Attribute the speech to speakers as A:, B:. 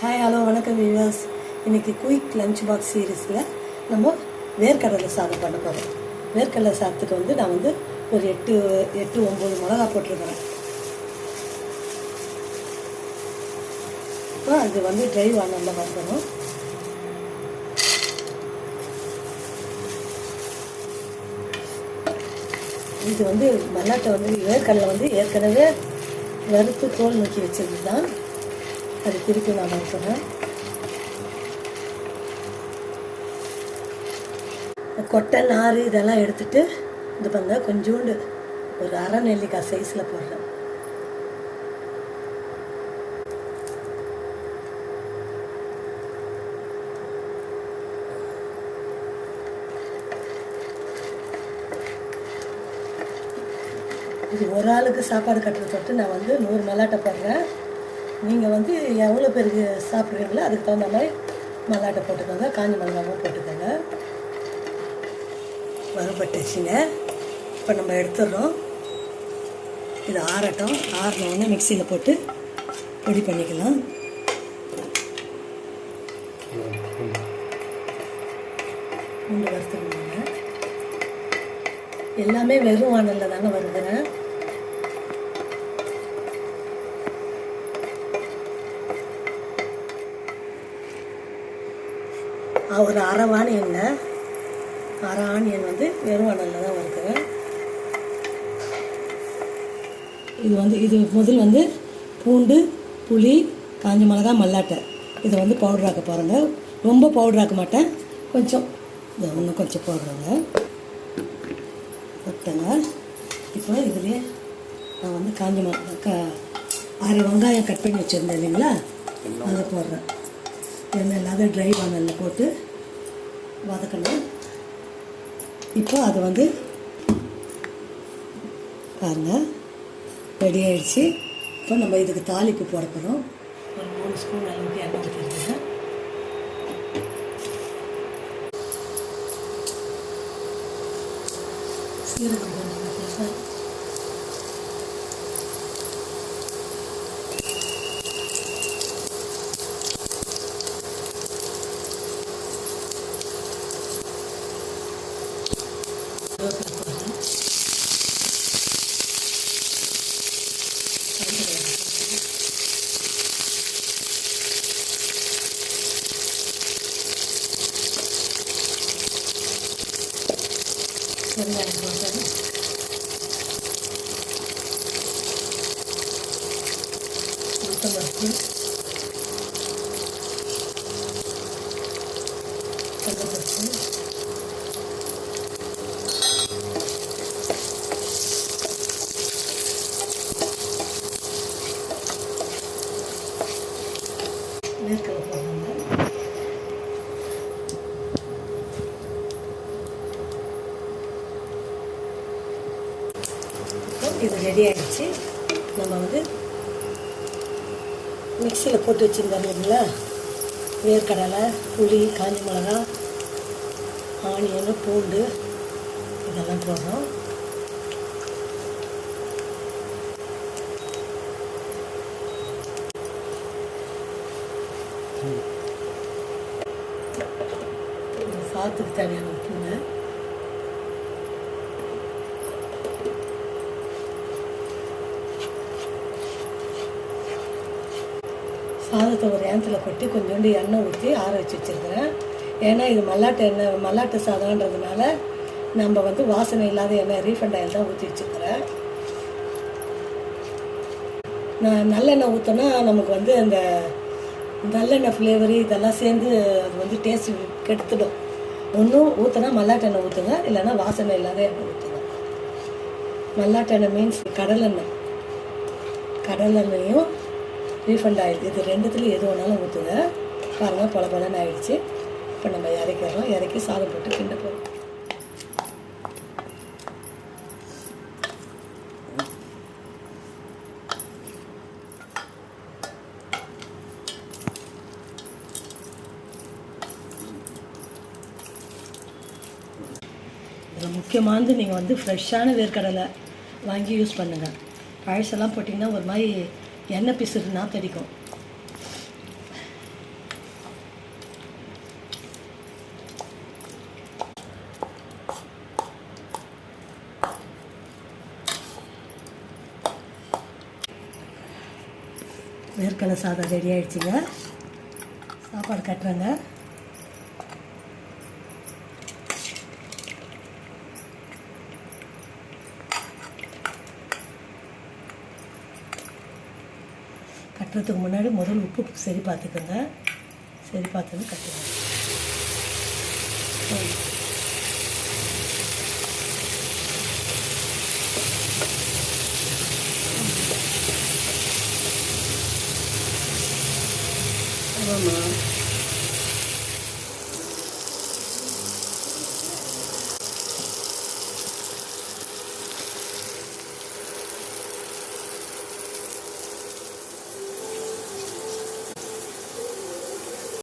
A: Hi hello வணக்கம் viewers இன்றைக்கி quick lunch box சீரீஸில் நம்ம வேர்க்கடலை சாதம் பண்ண போகிறோம் வேர்க்கடலை சாதத்துக்கு வந்து நான் வந்து ஒரு எட்டு எட்டு ஒம்பது மிளகா போட்டிருக்கிறேன். இப்போ அது வந்து ட்ரை வானலில் வறுக்கணும். இது வந்து மல்லாட்டை வந்து வேர்க்கடலை வந்து ஏற்கனவே வறுத்து தோல் நோக்கி வச்சது தான் அது திருப்பி நான் வறுக்கிறேன் கொட்டை நார் இதெல்லாம் எடுத்துட்டு இது பண்ண கொஞ்சோண்டு ஒரு அரை நெல்லிக்காய் சைஸில் போடுறேன். இது ஒரு ஆளுக்கு சாப்பாடு கட்டுறது தொட்டு நான் வந்து நூறு மல்லாட்டை போடுறேன். நீங்கள் வந்து எவ்வளோ பேருக்கு சாப்பிட்றீங்களோ அதுக்கு தகுந்த மாதிரி மல்லாட்டை போட்டுக்கோங்க காஞ்சி மிளகாவும் போட்டுக்கோங்க. வறுபட்டுச்சுங்க. இப்போ நம்ம எடுத்துடுறோம். இது ஆறட்டும். ஆறினோடனே மிக்சியில் போட்டு பொடி பண்ணிக்கலாம். பூண்டு வறுத்துக்கணுங்க எல்லாமே வெறும் வானலில் தாங்க வருதுங்க. ஒரு அரை வாணியங்க அரை ஆனியன் வந்து வெறும் வானலில் தான் வருதுங்க இது வந்து இது முதல் வந்து பூண்டு புளி காஞ்ச மிளகா மல்லாட்டை. இதை வந்து பவுடர் ஆக்க போகிறேங்க ரொம்ப பவுடர் ஆக்க மாட்டேன். கொஞ்சம் இதை இன்னும் கொஞ்சம் போடுறேங்க. கொத்தங்க இப்போ இதுலேயே நான் வந்து காஞ்ச மிளகா க அரை வெங்காயம் கட் பண்ணி வச்சுருந்தேன் இல்லைங்களா? அதை போடுறேன். எண்ணெய் இல்லாத ட்ரை வானலில் போட்டு வதக்கணும். இப்போ அது வந்து பாருங்கள் ரெடி ஆகிடுச்சு இப்போ நம்ம இதுக்கு தாளிப்பு போட போகிறோம் ஒரு மூணு ஸ்பூன் அளவுக்கு எண்ணெய் ஊற்றிருக்கேன் சீரகம் போடுங்க சார் வெங்காயம் போட்டு உளுத்தம்பருப்பு கடலைப்பருப்பு வேர்க்கடலை போடுறாங்க இப்போ இது ரெடி ஆகிடுச்சு நம்ம வந்து மிக்சியில் போட்டு வச்சுருந்தோம் இல்லைங்களா வேர்க்கடலை புளி காஞ்ச மிளகா ஆனியனு பூண்டு இதெல்லாம் போடுறோம். இது சாத்துக்கு தேவையான உப்புங்க. சாதத்தை ஒரு ஏனத்தில் கொட்டி கொஞ்சோண்டு எண்ணெய் ஊற்றி ஆற வச்சு வச்சுருக்கிறேன். ஏன்னா இது மல்லாட்டு எண்ணெய் மல்லாட்டு சாதம்ன்றதுனால நம்ம வந்து வாசனை இல்லாத எண்ணெய் ரீஃபண்ட் ஆயில் தான் ஊற்றி வச்சுருக்கிறேன். நான் நல்லெண்ணெய் ஊற்றினா நமக்கு வந்து அந்த நல்லெண்ணெய் ஃப்ளேவரு இதெல்லாம் சேர்ந்து அது வந்து டேஸ்ட் கெடுத்துடும். ஒன்றும் ஊற்றினா மல்லாட்டு எண்ணெய் ஊற்றுங்க இல்லைன்னா வாசனை இல்லாத எண்ணெய் ஊற்றுங்க மல்லாட்டு எண்ணெய் மீன்ஸ் கடலெண்ணெய். கடலெண்ணெயும் ரீஃபண்ட் ஆயில் இது ரெண்டுத்துலையும் எது வேணாலும் ஊற்றுங்க பாருங்கள் பல பலன்னு ஆகிடுச்சு இப்போ நம்ம இறக்கிறோம் இறக்கி சாதம் போட்டு கிண்ட போகிறோம் இதில் முக்கியமானது நீங்கள் வந்து ஃப்ரெஷ்ஷான வேர்க்கடலை வாங்கி யூஸ் பண்ணுங்கள் பழசெல்லாம் போட்டிங்கன்னா ஒரு மாதிரி எண்ணெய் பிசுறுனா தெரிக்கும் வேர்க்கடலை சாதம் ரெடி ஆகிடுச்சிங்க சாப்பாடு கட்டுறேங்க. கட்டுறதுக்கு முன்னாடி முதல் உப்பு சரி பார்த்துக்கோங்க. சரி பார்த்து கட்டுங்க. ஆமாம்மா.